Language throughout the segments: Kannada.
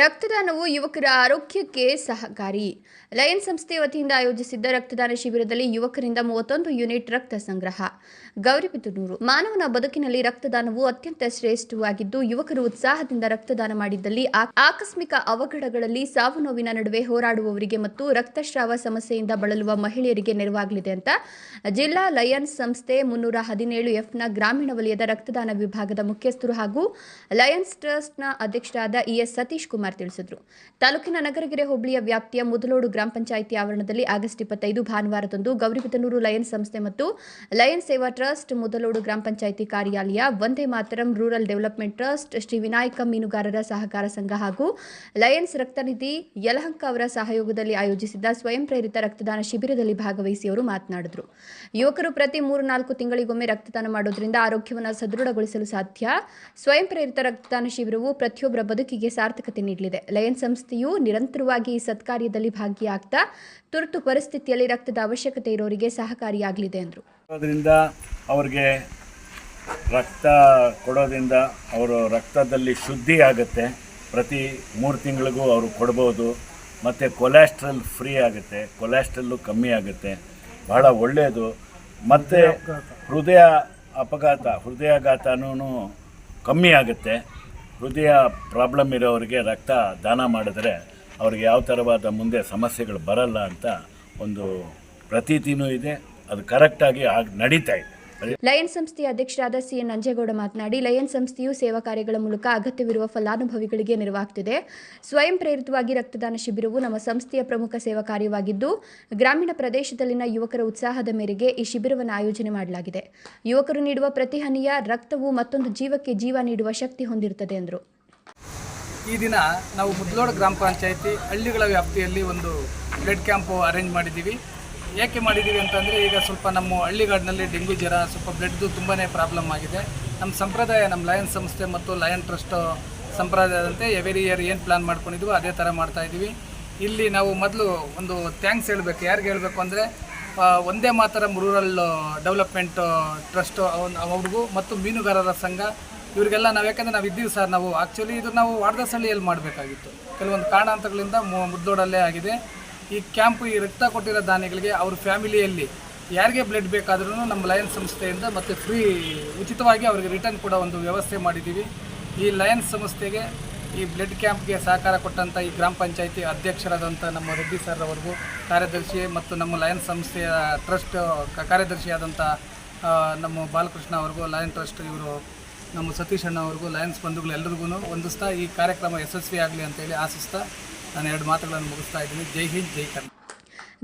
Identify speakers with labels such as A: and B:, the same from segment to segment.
A: ರಕ್ತದಾನವು ಯುವಕರ ಆರೋಗ್ಯಕ್ಕೆ ಸಹಕಾರಿ. ಲಯನ್ ಸಂಸ್ಥೆ ವತಿಯಿಂದ ಆಯೋಜಿಸಿದ್ದ ರಕ್ತದಾನ ಶಿಬಿರದಲ್ಲಿ ಯುವಕರಿಂದ ಮೂವತ್ತೊಂದು ಯೂನಿಟ್ ರಕ್ತ ಸಂಗ್ರಹ. ಗೌರಿಬಿದನೂರು ಮಾನವನ ಬದುಕಿನಲ್ಲಿ ರಕ್ತದಾನವು ಅತ್ಯಂತ ಶ್ರೇಷ್ಠವಾಗಿದ್ದು, ಯುವಕರು ಉತ್ಸಾಹದಿಂದ ರಕ್ತದಾನ ಮಾಡಿದ್ದಲ್ಲಿ ಆಕಸ್ಮಿಕ ಅವಘಡಗಳಲ್ಲಿ ಸಾವು ನೋವಿನ ನಡುವೆ ಹೋರಾಡುವವರಿಗೆ ಮತ್ತು ರಕ್ತಸ್ರಾವ ಸಮಸ್ಯೆಯಿಂದ ಬಳಲುವ ಮಹಿಳೆಯರಿಗೆ ನೆರವಾಗಲಿದೆ ಅಂತ ಜಿಲ್ಲಾ ಲಯನ್ಸ್ ಸಂಸ್ಥೆ ಮುನ್ನೂರ ಹದಿನೇಳು ಎಫ್ನ ಗ್ರಾಮೀಣ ವಲಯದ ರಕ್ತದಾನ ವಿಭಾಗದ ಮುಖ್ಯಸ್ಥರು ಹಾಗೂ ಲಯನ್ಸ್ ಟ್ರಸ್ಟ್ನ ಅಧ್ಯಕ್ಷರಾದ ಇಎಸ್ ಸತೀಶ್ ಕುಮಾರ್ ತಿಳಿಸಿದರು. ತಾಲೂಕಿನ ನಗರಗೆರೆ ಹೋಬಳಿಯ ವ್ಯಾಪ್ತಿಯ ಮುದಲೋಡು ಗ್ರಾಮ ಪಂಚಾಯಿತಿ ಆವರಣದಲ್ಲಿ ಆಗಸ್ಟ್ ಇಪ್ಪತ್ತೈದು ಭಾನುವಾರದಂದು ಗೌರಿಬಿದನೂರು ಲಯನ್ಸ್ ಸಂಸ್ಥೆ ಮತ್ತು ಲಯನ್ಸ್ ಸೇವಾ ಟ್ರಸ್ಟ್ ಮುದಲೋಡು ಗ್ರಾಮ ಪಂಚಾಯಿತಿ ಕಾರ್ಯಾಲಯ, Vande Mataram rural development trust, Shri Vinayaka ಮೀನುಗಾರರ ಸಹಕಾರ ಸಂಘ ಹಾಗೂ ಲಯನ್ಸ್ ರಕ್ತನಿಧಿ ಯಲಹಂಕ ಅವರ ಸಹಯೋಗದಲ್ಲಿ ಆಯೋಜಿಸಿದ್ದ ಸ್ವಯಂ ಪ್ರೇರಿತ ರಕ್ತದಾನ ಶಿಬಿರದಲ್ಲಿ ಭಾಗವಹಿಸಿ ಅವರು ಮಾತನಾಡಿದರು. ಯುವಕರು ಪ್ರತಿ ಮೂರು ನಾಲ್ಕು ತಿಂಗಳಿಗೊಮ್ಮೆ ರಕ್ತದಾನ ಮಾಡೋದ್ರಿಂದ ಆರೋಗ್ಯವನ್ನು ಸದೃಢಗೊಳಿಸಲು ಸಾಧ್ಯ. ಸ್ವಯಂ ಪ್ರೇರಿತ ರಕ್ತದಾನ ಶಿಬಿರವು ಪ್ರತಿಯೊಬ್ಬರ ಬದುಕಿಗೆ ಸಾರ್ಥಕತೆ ನೀಡಲಿದೆ. ಲಯನ್ ಸಂಸ್ಥೆಯು ನಿರಂತರವಾಗಿ ಈ ಸತ್ಕಾರ್ಯದಲ್ಲಿ ಭಾಗಿಯಾಗ್ತಾ ತುರ್ತು ಪರಿಸ್ಥಿತಿಯಲ್ಲಿ ರಕ್ತದ ಅವಶ್ಯಕತೆ ಇರೋರಿಗೆ ಸಹಕಾರಿಯಾಗಲಿದೆ ಎಂದರು.
B: ಅದರಿಂದ ಅವ್ರಿಗೆ ರಕ್ತ ಕೊಡೋದ್ರಿಂದ ಅವರು ರಕ್ತದಲ್ಲಿ ಶುದ್ಧಿ ಆಗುತ್ತೆ. ಪ್ರತಿ ಮೂರು ತಿಂಗಳಿಗೂ ಅವರು ಕೊಡ್ಬೋದು. ಮತ್ತು ಕೊಲೆಸ್ಟ್ರಲ್ ಫ್ರೀ ಆಗುತ್ತೆ. ಕೊಲೆಸ್ಟ್ರಲ್ಲು ಕಮ್ಮಿ ಆಗುತ್ತೆ. ಬಹಳ ಒಳ್ಳೆಯದು. ಮತ್ತು ಹೃದಯ ಅಪಘಾತ ಹೃದಯಾಘಾತನೂ ಕಮ್ಮಿ ಆಗುತ್ತೆ. ಹೃದಯ ಪ್ರಾಬ್ಲಮ್ ಇರೋರಿಗೆ ರಕ್ತ ದಾನ ಮಾಡಿದರೆ ಅವ್ರಿಗೆ ಯಾವ ಥರವಾದ ಮುಂದೆ ಸಮಸ್ಯೆಗಳು ಬರಲ್ಲ ಅಂತ ಒಂದು ಪ್ರತೀತಿನೂ ಇದೆ. ಅದು ಕರೆಕ್ಟಾಗಿ ಆಗಿ ನಡೀತಾ ಇದೆ.
A: ಲಯನ್ ಸಂಸ್ಥೆಯ ಅಧ್ಯಕ್ಷರಾದ ಸಿಎನ್ ನಂಜೇಗೌಡ ಮಾತನಾಡಿ, ಲಯನ್ ಸಂಸ್ಥೆಯು ಸೇವಾ ಕಾರ್ಯಗಳ ಮೂಲಕ ಅಗತ್ಯವಿರುವ ಫಲಾನುಭವಿಗಳಿಗೆ ನೆರವಾಗುತ್ತಿದೆ ಸ್ವಯಂ ಪ್ರೇರಿತವಾಗಿ ರಕ್ತದಾನ ಶಿಬಿರವು ನಮ್ಮ ಸಂಸ್ಥೆಯ ಪ್ರಮುಖ ಸೇವಾ ಕಾರ್ಯವಾಗಿದ್ದು, ಗ್ರಾಮೀಣ ಪ್ರದೇಶದಲ್ಲಿನ ಯುವಕರ ಉತ್ಸಾಹದ ಮೇರೆಗೆ ಈ ಶಿಬಿರವನ್ನು ಆಯೋಜನೆ ಮಾಡಲಾಗಿದೆ. ಯುವಕರು ನೀಡುವ ಪ್ರತಿ ಹನಿಯ ರಕ್ತವು ಮತ್ತೊಂದು ಜೀವಕ್ಕೆ ಜೀವ ನೀಡುವ ಶಕ್ತಿ ಹೊಂದಿರುತ್ತದೆ, ಎಂದರು.
C: ಈ ದಿನ ನಾವು ಮುದ್ಲೋಡ ಗ್ರಾಮ ಪಂಚಾಯಿತಿ ಹಳ್ಳಿಗಳ ವ್ಯಾಪ್ತಿಯಲ್ಲಿ ಒಂದು ಬ್ಲಡ್ ಕ್ಯಾಂಪ್ ಅರೇಂಜ್ ಮಾಡಿದ್ದೀವಿ. ಏಕೆ ಮಾಡಿದ್ದೀವಿ ಅಂತಂದರೆ ಈಗ ಸ್ವಲ್ಪ ನಮ್ಮ ಹಳ್ಳಿಗಾಡಿನಲ್ಲಿ ಡೆಂಗ್ಯೂ ಜ್ವರ, ಸ್ವಲ್ಪ ಬ್ಲಡ್ದು ತುಂಬಾ ಪ್ರಾಬ್ಲಮ್ ಆಗಿದೆ. ನಮ್ಮ ಸಂಪ್ರದಾಯ, ನಮ್ಮ ಲಯನ್ ಸಂಸ್ಥೆ ಮತ್ತು ಲಯನ್ ಟ್ರಸ್ಟ್ ಸಂಪ್ರದಾಯದಂತೆ ಎವರಿ ಇಯರ್ ಏನು ಪ್ಲ್ಯಾನ್ ಮಾಡ್ಕೊಂಡಿದ್ವಿ ಅದೇ ಥರ ಮಾಡ್ತಾ ಇದ್ದೀವಿ. ಇಲ್ಲಿ ನಾವು ಮೊದಲು ಒಂದು ಥ್ಯಾಂಕ್ಸ್ ಹೇಳಬೇಕು. ಯಾರಿಗೆ ಹೇಳಬೇಕು ಅಂದರೆ ಒಂದೇ ಮಾತರ ರೂರಲ್ ಡೆವಲಪ್ಮೆಂಟ್ ಟ್ರಸ್ಟ್ ಅವ್ರಿಗೂ ಮತ್ತು ಮೀನುಗಾರರ ಸಂಘ, ಇವರಿಗೆಲ್ಲ ನಾವು ಯಾಕಂದರೆ ನಾವು ಇದ್ದೀವಿ ಸರ್ ನಾವು. ಆ್ಯಕ್ಚುಲಿ ಇದು ನಾವು ವಾಡದಸಳ್ಳಿಯಲ್ಲಿ ಮಾಡಬೇಕಾಗಿತ್ತು. ಕೆಲವೊಂದು ಕಾರಣಾಂತರಗಳಿಂದ ಮುದ್ದೋಡಲ್ಲೇ ಆಗಿದೆ. ಈ ಕ್ಯಾಂಪ್ ಈ ರಕ್ತ ಕೊಟ್ಟಿರೋ ದಾನಿಗಳಿಗೆ ಅವ್ರ ಫ್ಯಾಮಿಲಿಯಲ್ಲಿ ಯಾರಿಗೆ ಬ್ಲಡ್ ಬೇಕಾದ್ರೂ ನಮ್ಮ ಲಯನ್ಸ್ ಸಂಸ್ಥೆಯಿಂದ ಮತ್ತು ಫ್ರೀ ಉಚಿತವಾಗಿ ಅವರಿಗೆ ರಿಟರ್ನ್ ಕೂಡ ಒಂದು ವ್ಯವಸ್ಥೆ ಮಾಡಿದ್ದೀವಿ. ಈ ಲಯನ್ಸ್ ಸಂಸ್ಥೆಗೆ ಈ ಬ್ಲಡ್ ಕ್ಯಾಂಪ್ಗೆ ಸಹಕಾರ ಕೊಟ್ಟಂಥ ಈ ಗ್ರಾಮ ಪಂಚಾಯಿತಿ ಅಧ್ಯಕ್ಷರಾದಂಥ ನಮ್ಮ ರೆಡ್ಡಿ ಸರ್ ಕಾರ್ಯದರ್ಶಿ ಮತ್ತು ನಮ್ಮ ಲಯನ್ಸ್ ಸಂಸ್ಥೆಯ ಟ್ರಸ್ಟ್ ಕಾರ್ಯದರ್ಶಿಯಾದಂಥ ನಮ್ಮ ಬಾಲಕೃಷ್ಣ ಅವ್ರಿಗೂ ಲಯನ್ ಟ್ರಸ್ಟ್ ಇವರು, ನಮ್ಮ ಸತೀಶ್ ಅಣ್ಣ ಅವ್ರಿಗೂ ಲಯನ್ಸ್ ಬಂಧುಗಳು ಎಲ್ರಿಗೂ ಒಂದಿಸ್ತಾ ಈ ಕಾರ್ಯಕ್ರಮ ಯಶಸ್ವಿ ಆಗಲಿ ಅಂತೇಳಿ ಆಶಿಸ್ತಾ ನಾನು ಎರಡು ಮಾತುಗಳನ್ನು ಮುಗಿಸ್ತಾ ಇದ್ದೀನಿ. ಜೈ ಹಿಂದ್ ಜೈ ಕರ್ನಾಟಕ.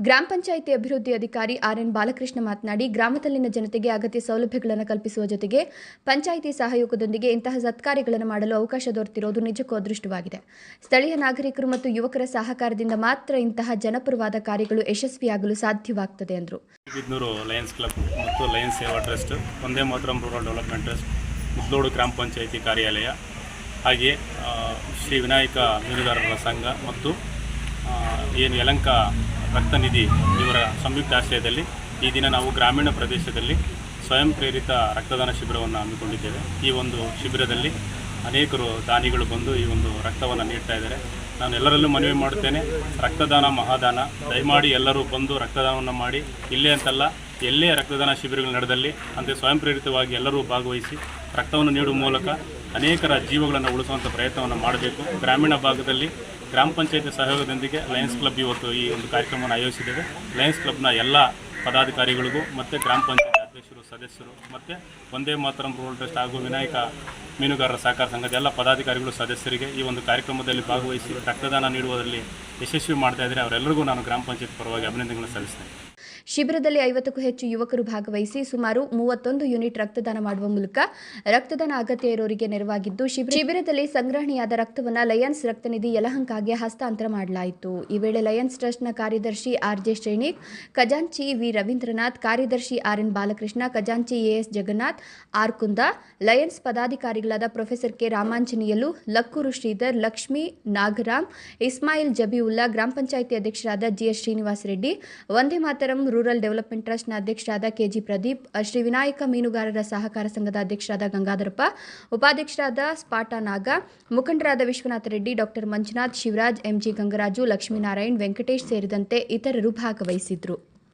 A: ಗ್ರಾಮ ಪಂಚಾಯಿತಿ ಅಭಿವೃದ್ಧಿ ಅಧಿಕಾರಿ ಆರ್ ಎನ್ ಬಾಲಕೃಷ್ಣ ಮಾತನಾಡಿ ಗ್ರಾಮದಲ್ಲಿನ ಜನತೆಗೆ ಅಗತ್ಯ ಸೌಲಭ್ಯಗಳನ್ನು ಕಲ್ಪಿಸುವ ಜೊತೆಗೆ ಪಂಚಾಯಿತಿ ಸಹಯೋಗದೊಂದಿಗೆ ಇಂತಹ ಸತ್ಕಾರ್ಯಗಳನ್ನು ಮಾಡಲು ಅವಕಾಶ ದೊರೆತಿರುವುದು ನಿಜಕ್ಕೂ ಅದೃಷ್ಟವಾಗಿದೆ. ಸ್ಥಳೀಯ ನಾಗರಿಕರು ಮತ್ತು ಯುವಕರ ಸಹಕಾರದಿಂದ ಮಾತ್ರ ಇಂತಹ ಜನಪರವಾದ ಕಾರ್ಯಗಳು ಯಶಸ್ವಿಯಾಗಲು ಸಾಧ್ಯವಾಗುತ್ತದೆ ಎಂದರು
D: ಲಯನ್ಸ್ ಕ್ಲಬ್ ಮತ್ತು ಲಯನ್ಸ್ ಸೇವಾ ಟ್ರಸ್ಟ್ ಒಂದೇ ಮಾತ್ರ ರೂರಲ್ ಡೆವಲಪ್ಮೆಂಟ್ ಟ್ರಸ್ಟ್ ಮುದ್ಲೋಡು ಗ್ರಾಮ ಪಂಚಾಯಿತಿ ಕಾರ್ಯಾಲಯ ಹಾಗೆಯೇ ಶ್ರೀ ವಿನಾಯಕ ಮೀನುಗಾರರ ಸಂಘ ಮತ್ತು ಏನು ಯಲಂಕ ರಕ್ತನಿಧಿ ಇವರ ಸಂಯುಕ್ತ ಆಶ್ರಯದಲ್ಲಿ ಈ ದಿನ ನಾವು ಗ್ರಾಮೀಣ ಪ್ರದೇಶದಲ್ಲಿ ಸ್ವಯಂ ಪ್ರೇರಿತ ರಕ್ತದಾನ ಶಿಬಿರವನ್ನು ಹಮ್ಮಿಕೊಂಡಿದ್ದೇವೆ. ಈ ಒಂದು ಶಿಬಿರದಲ್ಲಿ ಅನೇಕರು ದಾನಿಗಳು ಬಂದು ಈ ಒಂದು ರಕ್ತವನ್ನು ನೀಡ್ತಾ ಇದ್ದಾರೆ. ನಾನು ಎಲ್ಲರಲ್ಲೂ ಮನವಿ ಮಾಡುತ್ತೇನೆ, ರಕ್ತದಾನ ಮಹಾದಾನ, ದಯಮಾಡಿ ಎಲ್ಲರೂ ಬಂದು ರಕ್ತದಾನವನ್ನು ಮಾಡಿ, ಇಲ್ಲೇ ಅಂತಲ್ಲ, ಎಲ್ಲೇ ರಕ್ತದಾನ ಶಿಬಿರಗಳು ನಡೆದಲ್ಲಿ ಅಂತೆ ಸ್ವಯಂ ಪ್ರೇರಿತವಾಗಿ ಎಲ್ಲರೂ ಭಾಗವಹಿಸಿ ರಕ್ತವನ್ನು ನೀಡುವ ಮೂಲಕ ಅನೇಕರ ಜೀವಗಳನ್ನು ಉಳಿಸುವಂಥ ಪ್ರಯತ್ನವನ್ನು ಮಾಡಬೇಕು. ಗ್ರಾಮೀಣ ಭಾಗದಲ್ಲಿ ಗ್ರಾಮ ಪಂಚಾಯತಿ ಸಹಯೋಗದೊಂದಿಗೆ ಲಯನ್ಸ್ ಕ್ಲಬ್ ಇವತ್ತು ಈ ಒಂದು ಕಾರ್ಯಕ್ರಮವನ್ನು ಆಯೋಜಿಸಿದ್ದೇವೆ. ಲಯನ್ಸ್ ಕ್ಲಬ್ನ ಎಲ್ಲ ಪದಾಧಿಕಾರಿಗಳಿಗೂ ಮತ್ತು ಗ್ರಾಮ ಪಂಚಾಯತ್ ಅಧ್ಯಕ್ಷರು, ಸದಸ್ಯರು ಮತ್ತು ಒಂದೇ ಮಾತರಂ ರೂರಲ್ ಟ್ರಸ್ಟ್ ಹಾಗೂ ವಿನಾಯಕ ಮೀನುಗಾರರ ಸಹಕಾರ ಸಂಘದ ಎಲ್ಲ ಪದಾಧಿಕಾರಿಗಳು, ಸದಸ್ಯರಿಗೆ ಈ ಒಂದು ಕಾರ್ಯಕ್ರಮದಲ್ಲಿ ಭಾಗವಹಿಸಿ ರಕ್ತದಾನ ನೀಡುವುದರಲ್ಲಿ ಯಶಸ್ವಿ ಮಾಡ್ತಾ ಇದ್ದರೆ ಅವರೆಲ್ಲರಿಗೂ ನಾನು ಗ್ರಾಮ ಪಂಚಾಯತ್ ಪರವಾಗಿ ಅಭಿನಂದನೆಗಳನ್ನು ಸಲ್ಲಿಸ್ತೇನೆ.
A: ಶಿಬಿರದಲ್ಲಿ ಐವತ್ತಕ್ಕೂ ಹೆಚ್ಚು ಯುವಕರು ಭಾಗವಹಿಸಿ ಸುಮಾರು ಮೂವತ್ತೊಂದು ಯೂನಿಟ್ ರಕ್ತದಾನ ಮಾಡುವ ಮೂಲಕ ರಕ್ತದಾನ ಅಗತ್ಯ ಇರೋರಿಗೆ ನೆರವಾಗಿದ್ದು, ಶಿಬಿರ- ಶಿಬಿರದಲ್ಲಿ ಸಂಗ್ರಹಣೆಯಾದ ರಕ್ತವನ್ನು ಲಯನ್ಸ್ ರಕ್ತನಿಧಿ ಯಲಹಂಕಾಗೆ ಹಸ್ತಾಂತರ ಮಾಡಲಾಯಿತು. ಈ ವೇಳೆ ಲಯನ್ಸ್ ಟ್ರಸ್ಟ್ನ ಕಾರ್ಯದರ್ಶಿ ಆರ್ ಜೆ ಶ್ರೇಣಿಕ್ ಖಜಾಂಚಿ ವಿ. ರವೀಂದ್ರನಾಥ್, ಕಾರ್ಯದರ್ಶಿ ಆರ್ ಎನ್ ಬಾಲಕೃಷ್ಣ, ಖಜಾಂಚಿ AS Jagannath, R. Kunda, lions ಪದಾಧಿಕಾರಿಗಳಾದ professor K. Ramanjaneyulu, Lakkur Sridhar, Lakshmi, Nagaram, Ismail Jabiulla, ಗ್ರಾಮ ಪಂಚಾಯಿತಿ ಅಧ್ಯಕ್ಷರಾದ GS Srinivasa Reddy, Vande Mataram rural development ಟ್ರಸ್ಟ್ನ ಅಧ್ಯಕ್ಷರಾದ ಕೆಜಿ ಪ್ರದೀಪ್, ಶ್ರೀ ವಿನಾಯಕ ಮೀನುಗಾರರ ಸಹಕಾರ ಸಂಘದ ಅಧ್ಯಕ್ಷರಾದ ಗಂಗಾಧರಪ್ಪ, ಉಪಾಧ್ಯಕ್ಷರಾದ ಸ್ಪಾಟ ನಾಗ, ಮುಖಂಡರಾದ ವಿಶ್ವನಾಥ ರೆಡ್ಡಿ, ಡಾಕ್ಟರ್ ಮಂಜುನಾಥ್ ಶಿವರಾಜ್, ಎಂಜಿ ಗಂಗರಾಜು, ಲಕ್ಷ್ಮೀನಾರಾಯಣ್ ವೆಂಕಟೇಶ್ ಸೇರಿದಂತೆ ಇತರರು ಭಾಗವಹಿಸಿದ್ರು